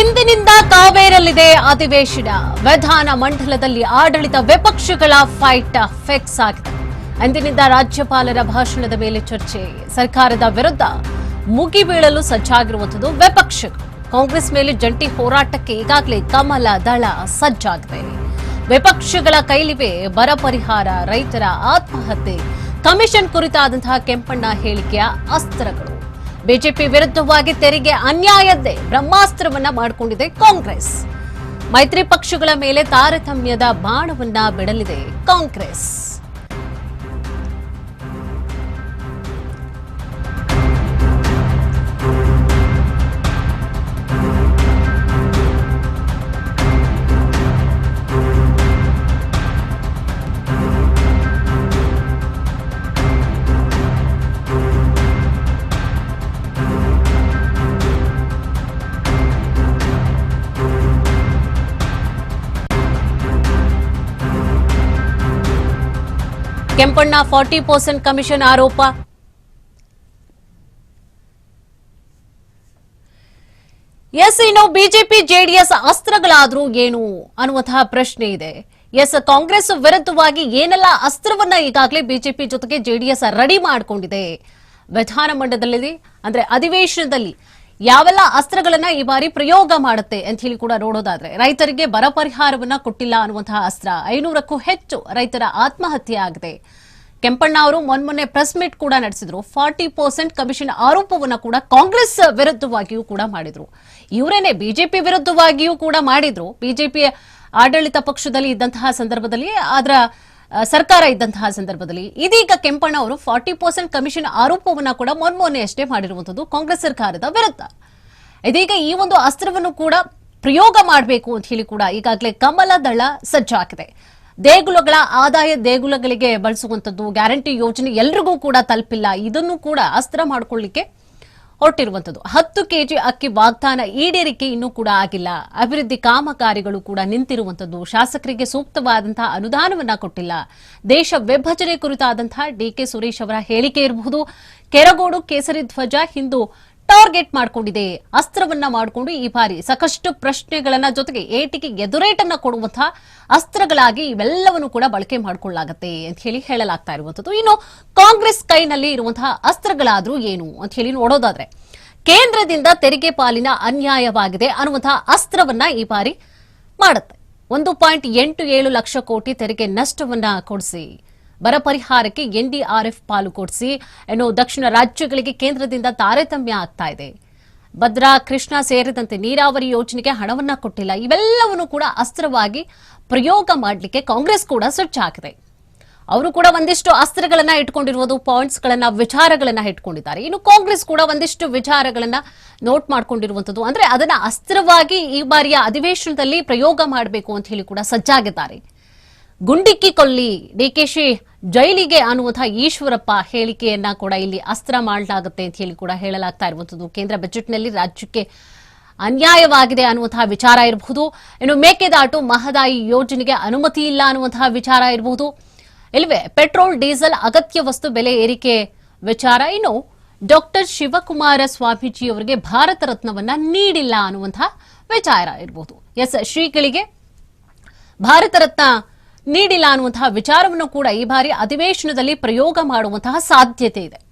ಇಂದಿನಿಂದ ಕಾವೇರಲ್ಲಿದೆ ಅಧಿವೇಶನ. ವಿಧಾನ ಮಂಡಲದಲ್ಲಿ ಆಡಳಿತ ವಿಪಕ್ಷಗಳ ಫೈಟ್ ಫಿಕ್ಸ್ ಆಗಿದೆ. ಅಂದಿನಿಂದ ರಾಜ್ಯಪಾಲರ ಭಾಷಣದ ಮೇಲೆ ಚರ್ಚೆ. ಸರ್ಕಾರದ ವಿರುದ್ಧ ಮುಗಿಬೀಳಲು ಸಜ್ಜಾಗಿರುವಂಥದ್ದು ವಿಪಕ್ಷಗಳು. ಕಾಂಗ್ರೆಸ್ ಮೇಲೆ ಜಂಟಿ ಹೋರಾಟಕ್ಕೆ ಈಗಾಗಲೇ ಕಮಲ ದಳ ಸಜ್ಜಾಗಿದೆ. ವಿಪಕ್ಷಗಳ ಕೈಲಿವೆ ಬರ ಪರಿಹಾರ ರೈತರ ಆತ್ಮಹತ್ಯೆ. ಕಮಿಷನ್ ಕುರಿತಾದಂತಹ ಕೆಂಪಣ್ಣ ಹೇಳಿಕೆಯ ಅಸ್ತ್ರಗಳು ಬಿಜೆಪಿ ವಿರುದ್ಧವಾಗಿ ತೆರಿಗೆ ಅನ್ಯಾಯದ್ದೇ ಬ್ರಹ್ಮಾಸ್ತ್ರವನ್ನ ಮಾಡಿಕೊಂಡಿದೆ ಕಾಂಗ್ರೆಸ್. ಮೈತ್ರಿ ಪಕ್ಷಗಳ ಮೇಲೆ ತಾರತಮ್ಯದ ಬಾಣವನ್ನ ಬಿಡಲಿದೆ Congress. Kempanna forty percent commission ಆರೋಪ. ಎಸ್, ಇನ್ನು ಬಿಜೆಪಿ, ಜೆಡಿಎಸ್ ಅಸ್ತ್ರಗಳಾದ್ರೂ ಏನು? ಅನ್ನುವಂತಹ ಪ್ರಶ್ನೆ ಇದೆ. ಎಸ್, ಕಾಂಗ್ರೆಸ್ ವಿರುದ್ಧವಾಗಿ ಏನೆಲ್ಲ ಅಸ್ತ್ರವನ್ನ ಈಗಾಗಲೇ ಬಿಜೆಪಿ ಜೊತೆಗೆ ಜೆಡಿಎಸ್ ರೆಡಿ ಮಾಡಿಕೊಂಡಿದೆ. ವಿಧಾನಮಂಡಲದಲ್ಲಿ ಅಂದ್ರೆ ಅಧಿವೇಶನದಲ್ಲಿ ಯಾವೆಲ್ಲ ಅಸ್ತ್ರಗಳನ್ನ ಈ ಬಾರಿ ಪ್ರಯೋಗ ಮಾಡುತ್ತೆ ಅಂತ ಹೇಳಿ ಕೂಡ ನೋಡೋದಾದ್ರೆ, ರೈತರಿಗೆ ಬರ ಪರಿಹಾರವನ್ನ ಕೊಟ್ಟಿಲ್ಲ ಅನ್ನುವಂತಹ ಅಸ್ತ್ರ. ಐನೂರಕ್ಕೂ ಹೆಚ್ಚು ರೈತರ ಆತ್ಮಹತ್ಯೆ ಆಗಿದೆ. ಕೆಂಪಣ್ಣ ಅವರು ಮೊನ್ಮೊನ್ನೆ ಪ್ರೆಸ್ ಮೀಟ್ ಕೂಡ ನಡೆಸಿದ್ರು. ಫಾರ್ಟಿ ಪರ್ಸೆಂಟ್ ಕಮಿಷನ್ ಆರೋಪವನ್ನ ಕೂಡ ಕಾಂಗ್ರೆಸ್ ವಿರುದ್ಧವಾಗಿಯೂ ಕೂಡ ಮಾಡಿದ್ರು. ಇವರೇನೆ ಬಿಜೆಪಿ ವಿರುದ್ಧವಾಗಿಯೂ ಕೂಡ ಮಾಡಿದ್ರು. ಬಿಜೆಪಿ ಆಡಳಿತ ಪಕ್ಷದಲ್ಲಿ ಇದ್ದಂತಹ ಸಂದರ್ಭದಲ್ಲಿ ಅದರ ಸರ್ಕಾರ ಇದ್ದಂತಹ ಸಂದರ್ಭದಲ್ಲಿ ಇದೀಗ ಕೆಂಪಣ್ಣ ಅವರು ಫಾರ್ಟಿ ಪರ್ಸೆಂಟ್ ಕಮಿಷನ್ ಆರೋಪವನ್ನ ಕೂಡ ಮೊನ್ಮೊನ್ನೆ ಅಷ್ಟೇ ಮಾಡಿರುವಂತದ್ದು ಕಾಂಗ್ರೆಸ್ ಸರ್ಕಾರದ ವಿರುದ್ಧ. ಇದೀಗ ಈ ಒಂದು ಅಸ್ತ್ರವನ್ನು ಕೂಡ ಪ್ರಯೋಗ ಮಾಡಬೇಕು ಅಂತ ಹೇಳಿ ಕೂಡ ಈಗಾಗಲೇ ಕಮಲ ದಳ ಸಜ್ಜಾಗಿದೆ. ದೇಗುಲಗಳ ಆದಾಯ ದೇಗುಲಗಳಿಗೆ ಬಳಸುವಂತದ್ದು ಗ್ಯಾರಂಟಿ ಯೋಜನೆ ಎಲ್ರಿಗೂ ಕೂಡ ತಲುಪಿಲ್ಲ. ಇದನ್ನು ಕೂಡ ಅಸ್ತ್ರ ಮಾಡಿಕೊಳ್ಳಿಕ್ಕೆ ಹೊರಟಿರುವಂತದ್ದು ಹತ್ತು ಕೆಜಿ ಅಕ್ಕಿ ವಾಗ್ದಾನ ಈಡೇರಿಕೆ ಇನ್ನೂ ಕೂಡ ಆಗಿಲ್ಲ. ಅಭಿವೃದ್ಧಿ ಕಾಮಗಾರಿಗಳು ಕೂಡ ನಿಂತಿರುವಂತದ್ದು ಶಾಸಕರಿಗೆ ಸೂಕ್ತವಾದಂತಹ ಅನುದಾನವನ್ನ ಕೊಟ್ಟಿಲ್ಲ. ದೇಶ ವಿಭಜನೆ ಕುರಿತಾದಂತಹ ಡಿಕೆ ಸುರೇಶ್ ಅವರ ಹೇಳಿಕೆ ಇರಬಹುದು. ಕೆರಗೋಡು ಕೇಸರಿ ಧ್ವಜ ಹಿಂದೂ ಟಾರ್ಗೆಟ್ ಮಾಡಿಕೊಂಡಿದೆ. ಅಸ್ತ್ರವನ್ನ ಮಾಡಿಕೊಂಡು ಈ ಬಾರಿ ಸಾಕಷ್ಟು ಪ್ರಶ್ನೆಗಳನ್ನ ಜೊತೆಗೆ ಏಟಿಗೆ ಎದುರೇಟನ್ನ ಕೊಡುವಂತಹ ಅಸ್ತ್ರಗಳಾಗಿ ಇವೆಲ್ಲವನ್ನು ಕೂಡ ಬಳಕೆ ಮಾಡಿಕೊಳ್ಳಲಾಗತ್ತೆ ಅಂತ ಹೇಳಿ ಹೇಳಲಾಗ್ತಾ ಇರುವಂತದ್ದು ಇನ್ನು ಕಾಂಗ್ರೆಸ್ ಕೈನಲ್ಲಿ ಇರುವಂತಹ ಅಸ್ತ್ರಗಳಾದ್ರೂ ಏನು ಅಂತ ಹೇಳಿ ನೋಡೋದಾದ್ರೆ, ಕೇಂದ್ರದಿಂದ ತೆರಿಗೆ ಪಾಲಿನ ಅನ್ಯಾಯವಾಗಿದೆ ಅನ್ನುವಂತಹ ಅಸ್ತ್ರವನ್ನ ಈ ಬಾರಿ ಮಾಡುತ್ತೆ. ಒಂದು ಪಾಯಿಂಟ್ ಎಂಟು ಏಳು ಲಕ್ಷ ಕೋಟಿ ತೆರಿಗೆ ನಷ್ಟವನ್ನ ಕೊಡಿಸಿ. ಬರ ಪರಿಹಾರಕ್ಕೆ ಎನ್ಡಿಆರ್ಎಫ್ ಪಾಲು ಕೊಡಿಸಿ ಎನ್ನುವ ದಕ್ಷಿಣ ರಾಜ್ಯಗಳಿಗೆ ಕೇಂದ್ರದಿಂದ ತಾರತಮ್ಯ ಆಗ್ತಾ ಇದೆ. ಭದ್ರಾ, ಕೃಷ್ಣ ಸೇರಿದಂತೆ ನೀರಾವರಿ ಯೋಜನೆಗೆ ಹಣವನ್ನ ಕೊಟ್ಟಿಲ್ಲ. ಇವೆಲ್ಲವನ್ನು ಕೂಡ ಅಸ್ತ್ರವಾಗಿ ಪ್ರಯೋಗ ಮಾಡಲಿಕ್ಕೆ ಕಾಂಗ್ರೆಸ್ ಕೂಡ ಸಜ್ಜಾಗಿದೆ ಅವರು ಕೂಡ ಒಂದಿಷ್ಟು ಅಸ್ತ್ರಗಳನ್ನ ಇಟ್ಕೊಂಡಿರುವುದು ಪಾಯಿಂಟ್ಸ್ ಗಳನ್ನ ವಿಚಾರಗಳನ್ನ ಇಟ್ಕೊಂಡಿದ್ದಾರೆ. ಇನ್ನು ಕಾಂಗ್ರೆಸ್ ಕೂಡ ಒಂದಿಷ್ಟು ವಿಚಾರಗಳನ್ನ ನೋಟ್ ಮಾಡ್ಕೊಂಡಿರುವಂತದ್ದು. ಅಂದ್ರೆ ಅದನ್ನ ಅಸ್ತ್ರವಾಗಿ ಈ ಬಾರಿಯ ಅಧಿವೇಶನದಲ್ಲಿ ಪ್ರಯೋಗ ಮಾಡಬೇಕು ಅಂತ ಹೇಳಿ ಕೂಡ ಸಜ್ಜಾಗಿದ್ದಾರೆ. ಗುಂಡಿಕ್ಕಿ ಕೊಲ್ಲಿ ಡಿಕೆಶಿ ಜೈಲಿಗೆ ಅನ್ನುವಂತಹ ಈಶ್ವರಪ್ಪ ಹೇಳಿಕೆಯನ್ನ ಕೂಡ ಇಲ್ಲಿ ಅಸ್ತ್ರ ಮಾಡಲಾಗುತ್ತೆ ಅಂತ ಹೇಳಿ ಕೂಡ ಹೇಳಲಾಗ್ತಾ ಇರುವಂತದ್ದು ಕೇಂದ್ರ ಬಜೆಟ್ನಲ್ಲಿ ರಾಜ್ಯಕ್ಕೆ ಅನ್ಯಾಯವಾಗಿದೆ ಅನ್ನುವಂತಹ ವಿಚಾರ ಇರಬಹುದು. ಇನ್ನು ಮೇಕೆದಾಟು ಮಹದಾಯಿ ಯೋಜನೆಗೆ ಅನುಮತಿ ಇಲ್ಲ ಅನ್ನುವಂತಹ ವಿಚಾರ ಇರಬಹುದು. ಇಲ್ವೇ, ಪೆಟ್ರೋಲ್, ಡೀಸೆಲ್ ಅಗತ್ಯ ವಸ್ತು ಬೆಲೆ ಏರಿಕೆ ವಿಚಾರ. ಇನ್ನು ಡಾಕ್ಟರ್ ಶಿವಕುಮಾರ ಸ್ವಾಮೀಜಿ ಅವರಿಗೆ ಭಾರತ ರತ್ನವನ್ನ ನೀಡಿಲ್ಲ ಅನ್ನುವಂತಹ ವಿಚಾರ ಇರಬಹುದು. ಎಸ್ ಶ್ರೀಗಳಿಗೆ ಭಾರತ ರತ್ನ ನೀಡಿಲ್ಲ ಅನ್ನುವಂತಹ ವಿಚಾರವನ್ನು ಕೂಡ ಈ ಬಾರಿ ಅಧಿವೇಶನದಲ್ಲಿ ಪ್ರಯೋಗ ಮಾಡುವಂತಹ ಸಾಧ್ಯತೆ ಇದೆ.